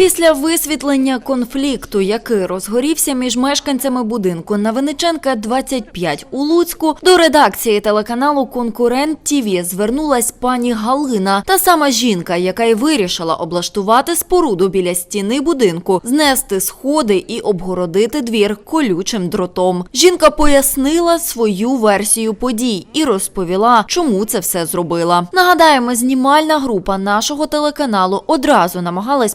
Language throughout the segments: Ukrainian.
Після висвітлення конфлікту, який розгорівся між мешканцями будинку на Винниченка 25 у Луцьку, до редакції телеканалу Конкурент ТІВІ звернулась пані Галина, та сама жінка, яка й вирішила облаштувати споруду біля стіни будинку, знести сходи і обгородити двір колючим дротом. Жінка пояснила свою версію подій і розповіла, чому це все зробила. Нагадаємо, знімальна група нашого телеканалу одразу намагалась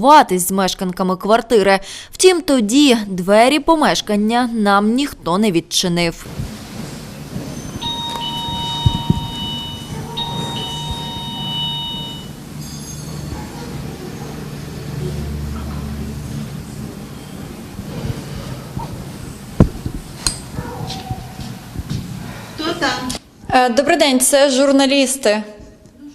поспілкуватись з мешканками квартири. Втім, тоді двері помешкання нам ніхто не відчинив. Е, Добрий день, це журналісти.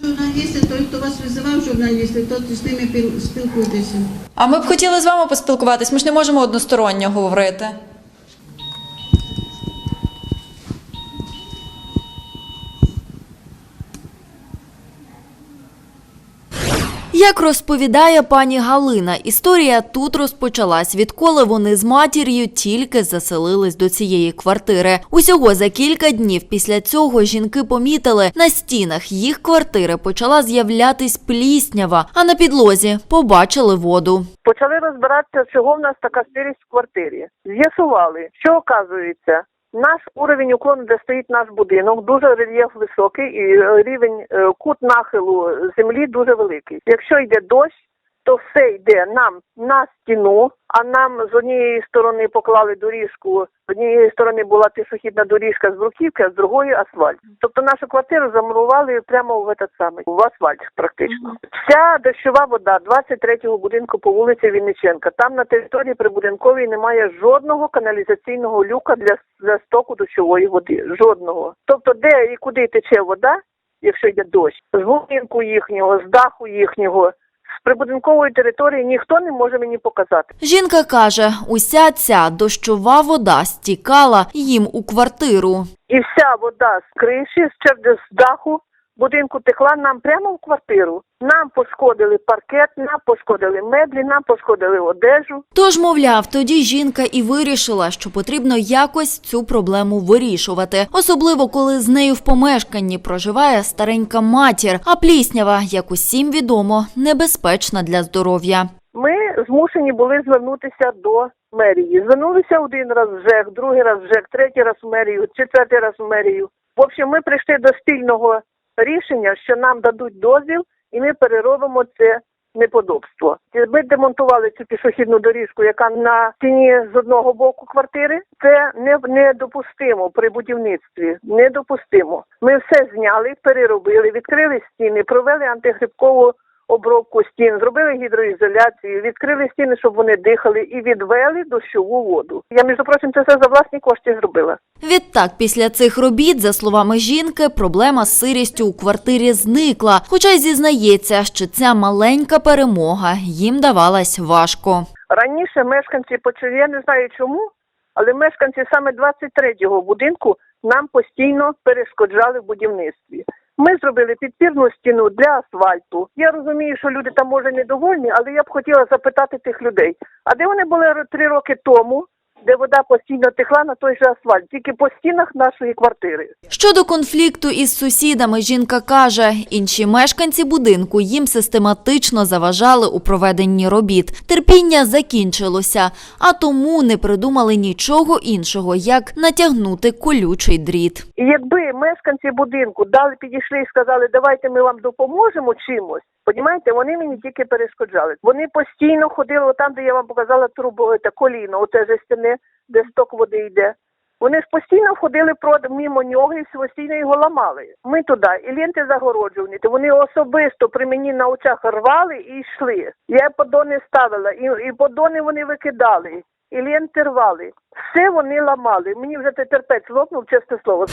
Журналісти, той, хто вас визивав, журналісти, то з ними піл- спілкуйтеся. А ми б хотіли з вами поспілкуватись. Ми ж не можемо односторонньо говорити. Як розповідає пані Галина, історія тут розпочалась, відколи вони з матір'ю тільки заселились до цієї квартири. Усього за кілька днів після цього жінки помітили, на стінах їх квартири почала з'являтись пліснява, а на підлозі побачили воду. Почали розбиратися, чого в нас така сирість в квартирі. З'ясували, що оказується. Наш уровень уклону, де стоїть наш будинок, дуже рельєф високий і рівень е, кут нахилу землі дуже великий. Якщо йде дощ, то все йде нам на стіну, а нам з однієї сторони поклали доріжку, з однієї сторони була пішохідна доріжка з бруківки, а з другої асфальт. Тобто нашу квартиру замурували прямо в этот самий, в асфальт практично. Вся дощова вода 23-го будинку по вулиці Вінниченка. Там на території прибудинковій немає жодного каналізаційного люка для, для стоку дощової води. Жодного. Тобто, де і куди тече вода, якщо йде дощ, з будинку їхнього, з даху їхнього, з прибудинкової території ніхто не може мені показати. Жінка каже, уся ця дощова вода стікала їм у квартиру. І вся вода з криші, з даху будинку текла нам прямо в квартиру. Нам пошкодили паркет, нам пошкодили меблі, нам пошкодили одежу. Тож, мовляв, тоді жінка і вирішила, що потрібно якось цю проблему вирішувати, особливо коли з нею в помешканні проживає старенька матір, а пліснява, як усім відомо, небезпечна для здоров'я. Ми змушені були звернутися до мерії. Звернулися один раз в ЖЕК, другий раз в ЖЕК, третій раз в мерію, четвертий раз в мерію. В общем, ми прийшли до спільного рішення, що нам дадуть дозвіл, і ми переробимо це неподобство. Ми демонтували цю пішохідну доріжку, яка на стіні з одного боку квартири. Це не недопустимо при будівництві. Недопустимо. Ми все зняли, переробили, відкрили стіни, провели антигрибкову обробку стін, зробили гідроізоляцію, відкрили стіни, щоб вони дихали, і відвели дощову воду. Я між прочим, це все за власні кошти зробила. Відтак, після цих робіт, за словами жінки, проблема з сирістю у квартирі зникла, хоча й зізнається, що ця маленька перемога їм давалась важко. Раніше мешканці почали, я не знаю чому, але мешканці саме 23-го будинку нам постійно перешкоджали в будівництві. Ми зробили підпірну стіну для асфальту. Я розумію, що люди там може недовольні, але я б хотіла запитати тих людей, а де вони були три роки тому, де вода постійно текла на той же асфальт, тільки по стінах нашої квартири. Щодо конфлікту із сусідами, жінка каже, інші мешканці будинку їм систематично заважали у проведенні робіт. Терпіння закінчилося, а тому не придумали нічого іншого, як натягнути колючий дріт. І якби мешканці будинку дали, підійшли і сказали, давайте ми вам допоможемо чимось. Понімаєте, вони мені тільки перешкоджали. Вони постійно ходили там, де я вам показала трубу, це коліно, оте жестяне, де сток води йде. Вони ж постійно ходили мимо нього і постійно його ламали. Ми туди, і ленти загороджувані. то Вони особисто при мені на очах рвали і йшли. Я подони ставила, і, і подони вони викидали, і ленти рвали. Все вони ламали. Мені вже те терпець лопнув, чесне слово.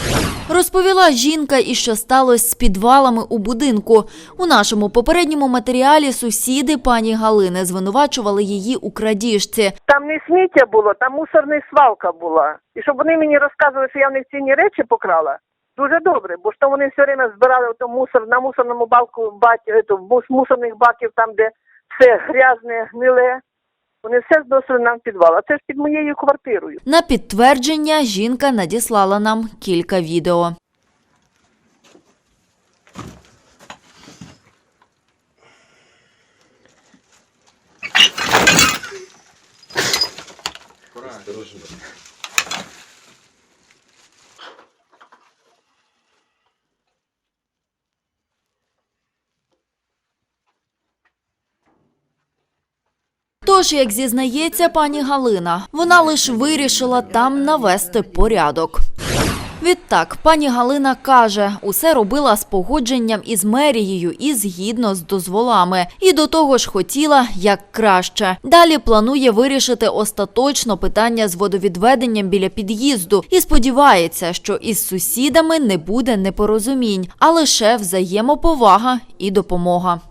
Розповіла жінка і що сталося з підвалами у будинку. У нашому попередньому матеріалі сусіди пані Галини звинувачували її у крадіжці. Там не сміття було, там мусорна свалка була. І щоб вони мені розказували, що я в них цінні речі покрала. Дуже добре, бо то вони все время збирали ото мусор на мусорному балку баті, ето, мусорних баків, там де все грязне, гниле. Вони все зносили нам в підвал. А це ж під моєю квартирою. На підтвердження жінка надіслала нам кілька відео. Тож, як зізнається пані Галина, вона лише вирішила там навести порядок. Відтак, пані Галина каже, усе робила з погодженням із мерією і згідно з дозволами. І до того ж хотіла як краще. Далі планує вирішити остаточно питання з водовідведенням біля під'їзду і сподівається, що із сусідами не буде непорозумінь, а лише взаємоповага і допомога.